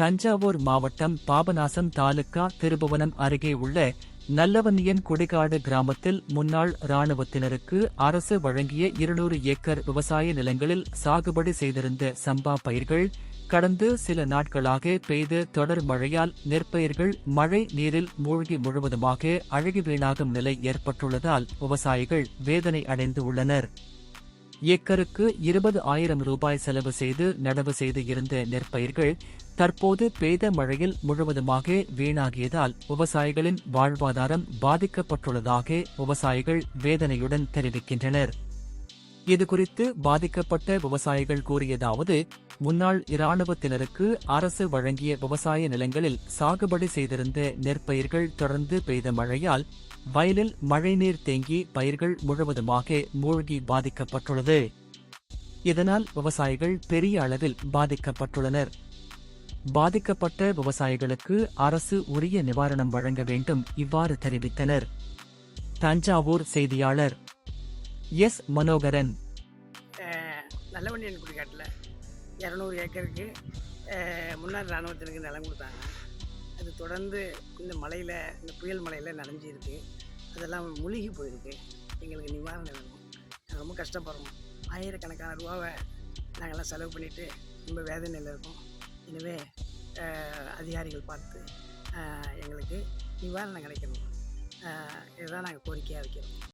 தஞ்சாவூர் மாவட்டம் பாபநாசம் தாலுகா திருபுவனம் அருகே உள்ள நல்லவன்னியன் குடிகாடு கிராமத்தில் முன்னாள் இராணுவத்தினருக்கு அரசு வழங்கிய இருநூறு ஏக்கர் விவசாய நிலங்களில் சாகுபடி செய்திருந்த சம்பா பயிர்கள் கடந்து சில நாட்களாக பெய்த தொடர் மழையால் நெற்பயிர்கள் மழை நீரில் மூழ்கி முழுவதுமாக அழகி வீணாகும் நிலை ஏற்பட்டுள்ளதால் விவசாயிகள் வேதனை அடைந்து உள்ளனர். ஏக்கருக்கு இருபது ஆயிரம் ரூபாய் செலவு செய்து நடவு செய்து இருந்த நெற்பயிர்கள் தற்போது பெய்த மழையில் முழுவதுமாக வீணாகியதால் விவசாயிகளின் வாழ்வாதாரம் பாதிக்கப்பட்டுள்ளதாக விவசாயிகள் வேதனையுடன் தெரிவிக்கின்றனர். இதுகுறித்து பாதிக்கப்பட்ட விவசாயிகள் கூறியதாவது முன்னாள் இராணுவத்தினருக்கு அரசு வழங்கிய விவசாய நிலங்களில் சாகுபடி செய்திருந்த நெற்பயிர்கள் தொடர்ந்து பெய்த மழையால் வயலில் மழைநீர் தேங்கி பயிர்கள் முழுவதுமாக மூழ்கி பாதிக்கப்பட்டுள்ளது. இதனால் விவசாயிகள் பெரிய அளவில் பாதிக்கப்பட்டுள்ளனர். பாதிக்கப்பட்ட விவசாயிகளுக்கு அரசு உரிய நிவாரணம் வழங்க வேண்டும் இவ்வாறு தெரிவித்தனர். தஞ்சாவூர் செய்தியாளர் எஸ் மனோகரன். அஹ் நல்லவண்டியன் குடிக்காட்டில் இரநூறு ஏக்கருக்கு முன்னாள் இராணுவத்தினருக்கு நிலம் கொடுத்தாங்க. அது தொடர்ந்து இந்த மலையில் இந்த புயல் மலையில் நனைஞ்சிருக்கு. அதெல்லாம் முழுகி போயிருக்கு. எங்களுக்கு நிவாரணம் வேணும். நாங்கள் ரொம்ப கஷ்டப்படுறோம். ஆயிரக்கணக்கான ரூபாவை நாங்கள்லாம் செலவு பண்ணிவிட்டு ரொம்ப வேதனையில் இருக்கோம். எனவே அதிகாரிகள் பார்த்து எங்களுக்கு நிவாரணம் கிடைக்கணும். இதுதான் நாங்கள் கோரிக்கையாக வைக்கிறோம்.